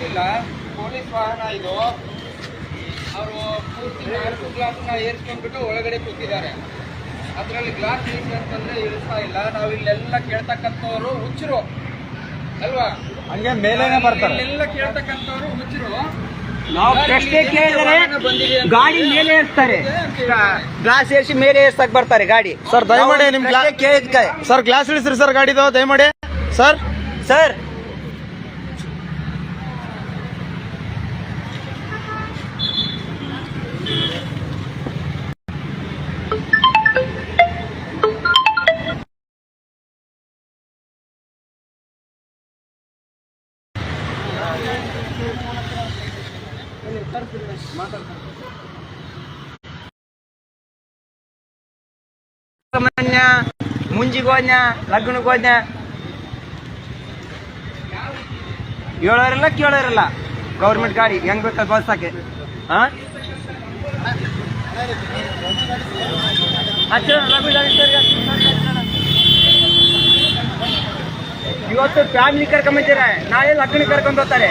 ಗೊತ್ತಿಲ್ಲ ಪೊಲೀಸ್ ವಾಹನ ಇದು. ಅವರು ಪೂರ್ತಿ ನಾಲ್ಕು ಗ್ಲಾಸ್ನ ಏರ್ಸ್ಕೊಂಡ್ಬಿಟ್ಟು ಒಳಗಡೆ ಕೂತಿದ್ದಾರೆ. ಅದರಲ್ಲಿ ಗ್ಲಾಸ್ ಇಳಿಸಿ ಅಂತಂದ್ರೆ ಇಳಿಸ್ತಾ ಇಲ್ಲ. ನಾವು ಇಲ್ಲೆಲ್ಲ ಕೇಳ್ತಕ್ಕಂಥವ್ರು ಹುಚ್ಚರು. ಅಲ್ವಾ? ಹಂಗೆ ಮೇಲೇನೆ ಬರ್ತಾರೆ. ಇಲ್ಲೆಲ್ಲ ಕೇಳ್ತಕ್ಕಂಥವ್ರು ಹುಚ್ಚರು. ನಾವು ಪ್ರಶ್ನೆ ಕೇಳಿದರೆ ಗಾಡಿ ಮೇಲೆ ಏರ್ತಾರೆ ಗ್ಲಾಸ್ ಏರಿಸಿ ಮೇಲೆ ಏರ್ಸಕ್ ಬರ್ತಾರೆ ಗಾಡಿ. ಸರ್ ದಯಮಾಡಿ ನಿಮ್ ಗ್ಲಾಸ್ ಕೇಳಿದ್ಕೆ ಸರ್ ಗ್ಲಾಸ್ ಇಳಿಸ್ರಿ ಸರ್ ಗಾಡಿದು ದಯಮಾಡಿ. ಸರ್ ಸರ್ ಸಾಮಾನ್ಯ ಮುಂಜಿಗೆ ಹೋದ್ನ ಲಗ್ನಕ್ಕೆ ಹೋದ್ನ ಹೇಳೋರಿಲ್ಲ ಕೇಳೋರಿಲ್ಲ? ಗೌರ್ಮೆಂಟ್ ಗಾಡಿ, ಹೆಂಗ್ ಬೇಕಾದ ಬಸ್ಸಾಕೆ ಹಾ ಇವತ್ತು ಫ್ಯಾಮಿಲಿ ಕರ್ಕೊಂಬಂದಿರ ನಾಳೆ ಲಗ್ನ ಕರ್ಕೊಂಡ್ ಹೋಗ್ತಾರೆ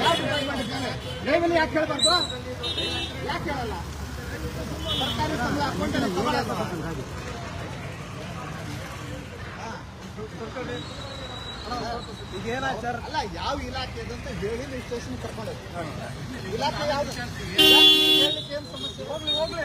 ಯಾಕೆ ಹೇಳ್ಬಾರ್ದು ಯಾಕೆ ಹೇಳಲ್ಲ ಸರ್ಕಾರಿ ಸಂಬಳ ಅಕೌಂಟಲ್ಲಿ ಸರ್ ಅಲ್ಲ ಯಾವ ಇಲಾಖೆ ಅಂತ ಹೇಳಿ ನೀವು ಸ್ಟೇಷನ್ ಕರ್ಕೊಂಡು. ಇಲಾಖೆ ಯಾವ್ದು ಏನ್ ಸಮಸ್ಯೆ ಹೋಗ್ಲಿ ಹೋಗ್ಲಿ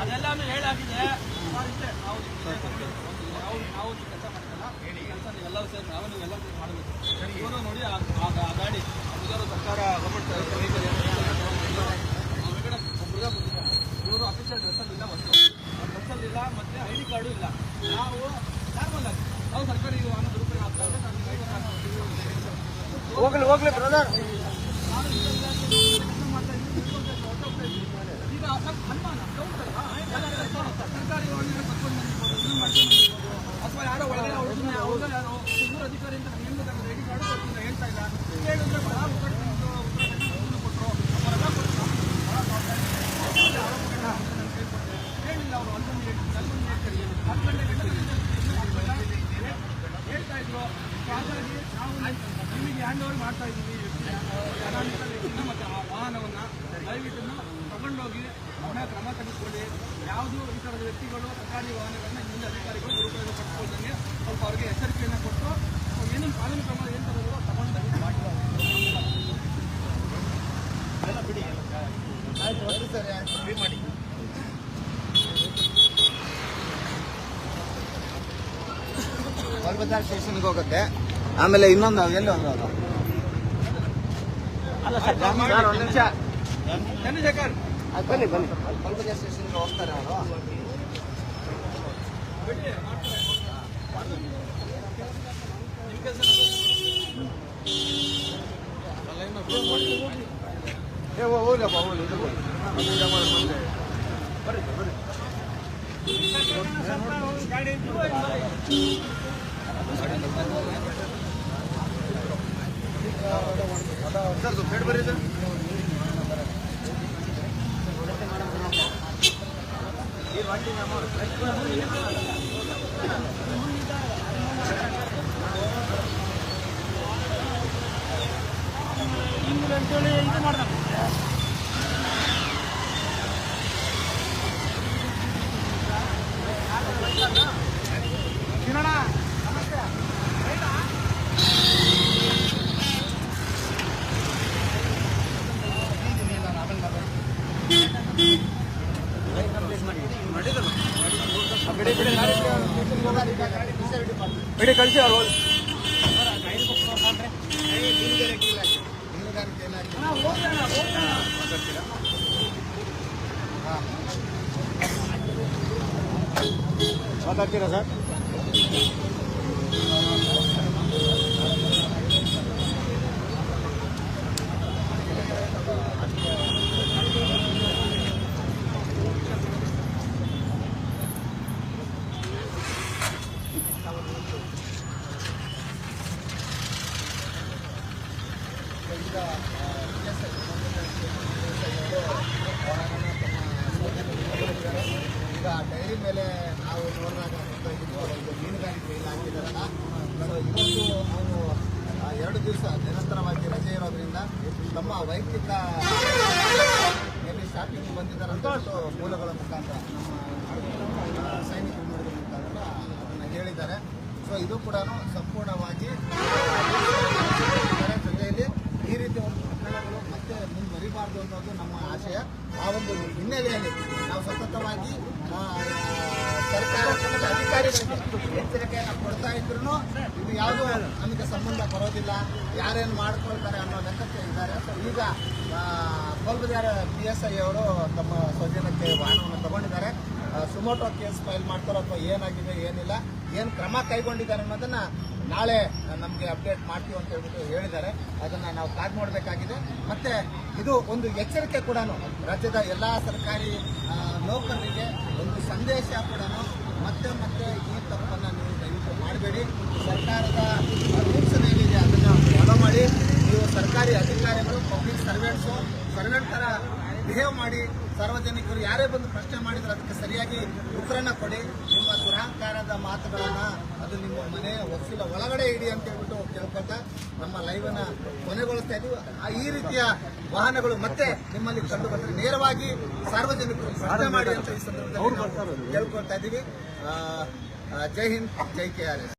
ಅದೆಲ್ಲಾನು ಹೇಳಾಗಿದೆ. ನಾವು ನಾವು ನಾವು ಕೆಲಸ ಮಾಡ್ತಲ್ಲ ಕೆಲಸ ನೀವೆಲ್ಲರೂ ಸೇರಿ ನಾವು ನೀವೆಲ್ಲ ಸೇರಿ ಮಾಡಬೇಕು. ಇವರು ನೋಡಿ ಆ ಆ ಗಾಡಿ ಮುಜಾರು ಸರ್ಕಾರ ಗೌರ್ಮೆಂಟ್ ಇವರು ಅಫಿಷಿಯಲ್ ಡ್ರೆಸ್ಸಲ್ಲಿ ಇಲ್ಲ ಒಂದು ಡ್ರೆಸ್ಸಲ್ಲಿಲ್ಲ ಮತ್ತೆ ಐ ಡಿ ಕಾರ್ಡು ಇಲ್ಲ. ನಾವು ನಾರ್ಮಲ್ ಆಗಿ ನಾವು ಸರ್ಕಾರಿ ವಾಹನ ದುರುಪಯೋಗ ಆಗ್ತಾ ಇದೆ. ಹೋಗ್ಲಿ ಹೋಗ್ಲಿ ಬ್ರದರ್ ಈಗ ಸ್ವಲ್ಪ ಅನುಮಾನ ಡೌಟ್ ಅಲ್ವಾ ಯಾರಾದ್ರೂ ಸರ್ಕಾರಿ ವಾಹನ ಕರ್ಕೊಂಡು ಬಂದಿರ್ಬೋದು ಇದನ್ನ ಮಾಡ್ಕೊಂಡು ಬಂದಿರ್ಬೋದು ಅಥವಾ ಯಾರೋ ಒಳಗಡೆ ಹುಡುಗನ ಅವ್ರಿಗೆ ಯಾರೋ ಅಧಿಕಾರಿ ಅಂತ ಹೆಂಗ್ ಐಡಿ ಕಾರ್ಡು ಹೇಳ್ತಾ ಇಲ್ಲ ಕೇಳಿದ್ರೆ ಬಹಳ ಕೊಟ್ಟರು ಅವರೆಲ್ಲ ಕೊಟ್ಟರು ಹೇಳಿಲ್ಲ ಅವರು ಒಂದು ನಲ್ವೊಂದು ಹೇಳ್ತಾರೆ ಹತ್ತು ಗಂಟೆ ಹೇಳ್ತಾ ಇದ್ರು ನಾವು ನಿಮಗೆ ಹ್ಯಾಂಡ್ ಓವರ್ ಮಾಡ್ತಾ ಇದ್ದೀವಿ. ವ್ಯಕ್ತಿನ ಮತ್ತು ಆ ವಾಹನವನ್ನು ದಯವಿಟ್ಟು ತಗೊಂಡೋಗಿ ಅವನ ಕ್ರಮ ತೆಗೆದುಕೊಳ್ಳಿ. ಯಾವುದು ಈ ಥರದ ವ್ಯಕ್ತಿಗಳು ಸರ್ಕಾರಿ ವಾಹನಗಳನ್ನ ಹಿಂದೆ ಅಧಿಕಾರಿಗಳು ದುರುಪಯೋಗ ಪಡಿಸ್ಕೊಳ್ದಂಗೆ ಸ್ವಲ್ಪ ಅವರಿಗೆ ಎಚ್ಚರಿಕೆಯನ್ನು ಕೊಟ್ಟು ಏನೇನು ಕಾನೂನು ಕ್ರಮ ಏನು ತರೋದು ತಗೊಂಡು ಮಾಡಿ. ಬಲ್ಬದಾರ್ ಸ್ಟೇಷನ್ಗೆ ಹೋಗುತ್ತೆ. ಆಮೇಲೆ ಇನ್ನೊಂದು ಎಲ್ಲಿ ಒಂದು ಅಲ್ಲ ಸರ್ ಒಂದು ನಿಮಿಷ. ಬನ್ನಿ ಬನ್ನಿ. ಬಲ್ಬದಾರ್ ಸ್ಟೇಷನ್ಗೆ ಹೋಗ್ತಾರೆ ಅವರು ಏ ಹೋಗ್ಲಪ್ಪ ಹೋಗ್ಲಿ ಇದು? ಹೋಗ್ಲಿ ಕಿರಣ ನಮಸ್ತೆ ಬಿಡಿ ಕಳಿಸಿ ಅವ್ರು ಹೋಗಿ. ಮೀನುಗಾರಿಕೆ ಇಲಾಖೆ ಮೀನುಗಾರಿಕೆ ಇಲಾಖೆ ಮಾತಾಡ್ತೀರಾ ಸರ್ ಈಗ ಡೈರಿ ಮೇಲೆ ನಾವು ನೋಡಿದಾಗ ನೋಡ್ತಾ ಇದ್ದೀವಿ ಇದು ಮೀನುಗಾರಿಕೆ ಇಲಾಖೆದಾರಲ್ಲ ಸೊ ಇವತ್ತು ಅವರು ಆ, ಎರಡು ದಿವಸ ನಿರಂತರವಾಗಿ ರಜೆ ಇರೋದ್ರಿಂದ ವೈಯಕ್ತಿಕ ಎಲ್ಲಿ ಶಾಪಿಂಗ್ ಬಂದಿದ್ದಾರೆ ಅಂತ ಹೇಳ್ಬಿಟ್ಟು ಮೂಲಗಳ ಮುಖಾಂತರ ನಮ್ಮ ಸೈನಿಕರು ಮೂಲಗಳ ಮುಖಾಂತರ ಅದನ್ನು ಹೇಳಿದ್ದಾರೆ. ಸೊ ಇದು ಕೂಡ ಸಂಪೂರ್ಣವಾಗಿ ಜೊತೆಯಲ್ಲಿ ಈ ರೀತಿ ಒಂದು ಪ್ರಕರಣಗಳು ಮತ್ತೆ ಮುಂದುವರಿಬಾರ್ದು ಅನ್ನೋದು ನಮ್ಮ ಆಶಯ. ಆ ಒಂದು ಹಿನ್ನೆಲೆಯಲ್ಲಿ ನಾವು ಸತತವಾಗಿ ಸರ್ಕಾರ ಅಧಿಕಾರಿಗಳಿಗೆ ಎಚ್ಚರಿಕೆಯನ್ನು ಕೊಡ್ತಾ ಇದ್ರು ಇದು ಯಾವುದೂ ನಮಗೆ ಸಂಬಂಧ ಬರೋದಿಲ್ಲ. ಯಾರೇನು ಮಾಡ್ಕೊಳ್ತಾರೆ ಅನ್ನೋ ಲೆಕ್ಕಕ್ಕೆ ಇದ್ದಾರೆ. ಸೊ ಈಗ ಕೋಲ್ಬಜಾರ ಪಿ ಎಸ್ ಐ ಅವರು ತಮ್ಮ ಸ್ವಜನಕ್ಕೆ ವಾಹನವನ್ನು ತಗೊಂಡಿದ್ದಾರೆ. ಸುಮೋಟೋ ಕೇಸ್ ಫೈಲ್ ಮಾಡ್ತಾರೋ ಅಥವಾ ಏನಾಗಿದೆ, ಏನಿಲ್ಲ, ಏನು ಕ್ರಮ ಕೈಗೊಂಡಿದ್ದಾರೆ ಅನ್ನೋದನ್ನ ನಾಳೆ ನಮಗೆ ಅಪ್ಡೇಟ್ ಮಾಡ್ತೀವಿ ಅಂತ ಹೇಳ್ಬಿಟ್ಟು ಹೇಳಿದ್ದಾರೆ. ಅದನ್ನ ನಾವು ಕಾದ್ ನೋಡಬೇಕಾಗಿದೆ. ಮತ್ತೆ ಇದು ಒಂದು ಎಚ್ಚರಿಕೆ ಕೂಡ ರಾಜ್ಯದ ಎಲ್ಲ ಸರ್ಕಾರಿ ನೌಕರರಿಗೆ ಒಂದು ಸಂದೇಶ ಕೂಡ ಮತ್ತೆ ಮತ್ತೆ ಈ ತಪ್ಪನ್ನು ನೀವು ದಯವಿಟ್ಟು ಮಾಡಬೇಡಿ. ಸರ್ಕಾರದ ರೂಲ್ಸ್ ಏನಿದೆ ಅದನ್ನು ಫಾಲೋ ಮಾಡಿ. ನೀವು ಸರ್ಕಾರಿ ಅಧಿಕಾರಿಗಳು, ಪಬ್ಲಿಕ್ ಸರ್ವೆಂಟ್ಸು, ಸರ್ವೆಂಟ್ ಥರ ಬಿಹೇವ್ ಮಾಡಿ. ಸಾರ್ವಜನಿಕರು ಯಾರೇ ಬಂದು ಸರಿಯಾಗಿ ಉತ್ತರನ ಕೊಡಿ. ನಿಮ್ಮ ದುರಹಂಕಾರದ ಮಾತುಗಳನ್ನ ಅದು ನಿಮ್ಮ ಮನೆ ಹೊಸಿಲ ಒಳಗಡೆ ಇಡಿ ಅಂತ ಹೇಳ್ಬಿಟ್ಟು ಕೇಳ್ಕೊಳ್ತಾ ನಮ್ಮ ಲೈವನ್ನ ಕೊನೆಗೊಳಿಸ್ತಾ ಇದ್ದೀವಿ ಆ ಈ ರೀತಿಯ ವಾಹನಗಳು ಮತ್ತೆ ನಿಮ್ಮಲ್ಲಿ ಕಂಡು ಬಂದ್ರೆ ನೇರವಾಗಿ ಸಾರ್ವಜನಿಕರು ಸಹಾಯ ಮಾಡಿ ಅಂತ ಈ ಸಂದರ್ಭದಲ್ಲಿ ಕೇಳ್ಕೊಳ್ತಾ ಇದ್ದೀವಿ ಜೈ ಹಿಂದ್ ಜೈ ಕೆ ಆರ್ ಎಸ್.